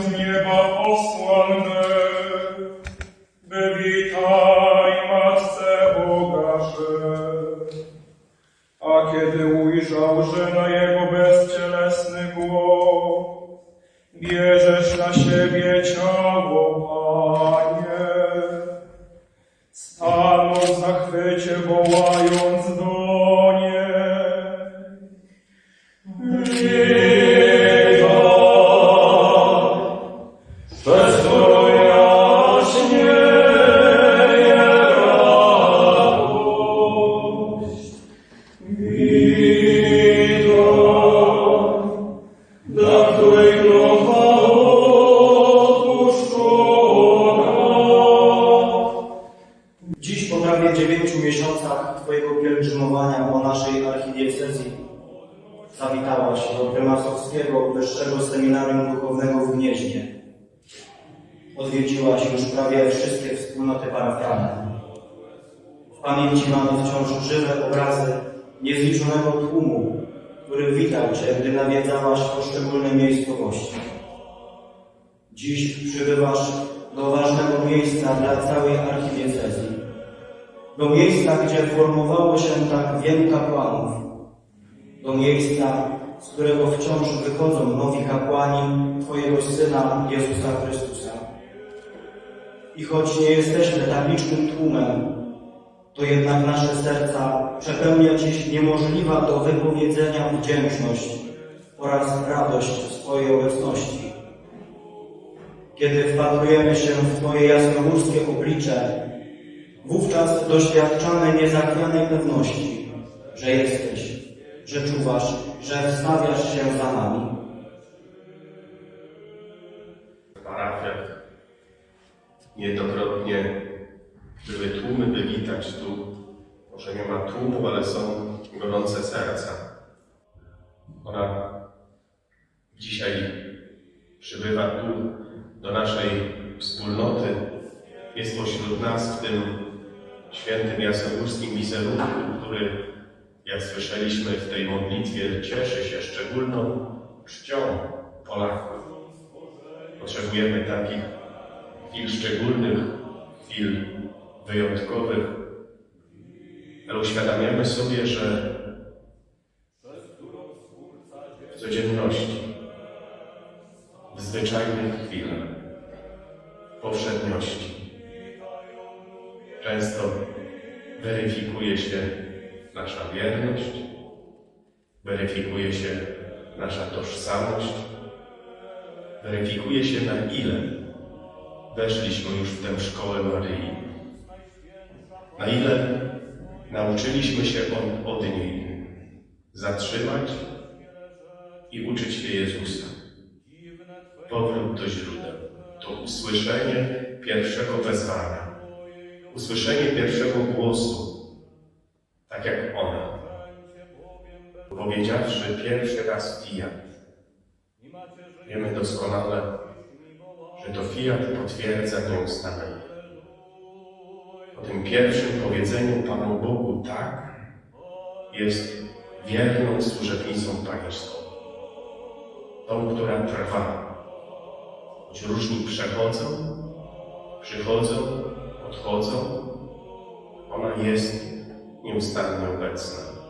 z nieba posłanne. Wywitaj Matce Boga. A kiedy ujrzał, że na jego bezcielesny głos bierzesz na siebie ciało, Panie, stanął w zachwycie, wołając do dziewięciu miesiącach Twojego pielgrzymowania po naszej archidiecezji zawitałaś do prymasowskiego Wyższego Seminarium Duchownego w Gnieźnie. Odwiedziłaś już prawie wszystkie wspólnoty parafialne. W pamięci mamy wciąż żywe obrazy niezliczonego tłumu, który witał Cię, gdy nawiedzałaś poszczególne miejscowości. Dziś przybywasz do ważnego miejsca dla całej archidiecezji. Do miejsca, gdzie formowało się tak wielu kapłanów. Do miejsca, z którego wciąż wychodzą nowi kapłani Twojego Syna Jezusa Chrystusa. I choć nie jesteśmy tak licznym tłumem, to jednak nasze serca przepełnia dziś niemożliwa do wypowiedzenia wdzięczność oraz radość z Twojej obecności. Kiedy wpatrujemy się w Twoje jasnogórskie oblicze, wówczas doświadczamy niezachwianej pewności, że jesteś, że czuwasz, że wstawiasz się za nami. w parafiach niejednokrotnie były tłumy, by witać tu. Może nie ma tłumu, ale są gorące serca. Ona dzisiaj przybywa tu do naszej wspólnoty. Jest pośród nas w tym świętym jasnogórskim wizerunku, który, jak słyszeliśmy w tej modlitwie, cieszy się szczególną czcią Polaków. Potrzebujemy takich chwil szczególnych, chwil wyjątkowych, ale uświadamiamy sobie, że w codzienności, w zwyczajnych chwilach, w powszedniości, często weryfikuje się nasza wierność, weryfikuje się nasza tożsamość, weryfikuje się na ile weszliśmy już w tę szkołę Maryi. Na ile nauczyliśmy się od, od niej zatrzymać i uczyć się Jezusa. Powrót do źródeł, to usłyszenie pierwszego wezwania, usłyszenie pierwszego głosu, tak jak ona, powiedziawszy pierwszy raz fiat. Wiemy doskonale, że to fiat potwierdza nieustannie. Po tym pierwszym powiedzeniu Panu Bogu tak jest wierną służebnicą pańską. Tą, która trwa. Choć różni przechodzą, przychodzą, odchodzą, ona jest nieustannie obecna.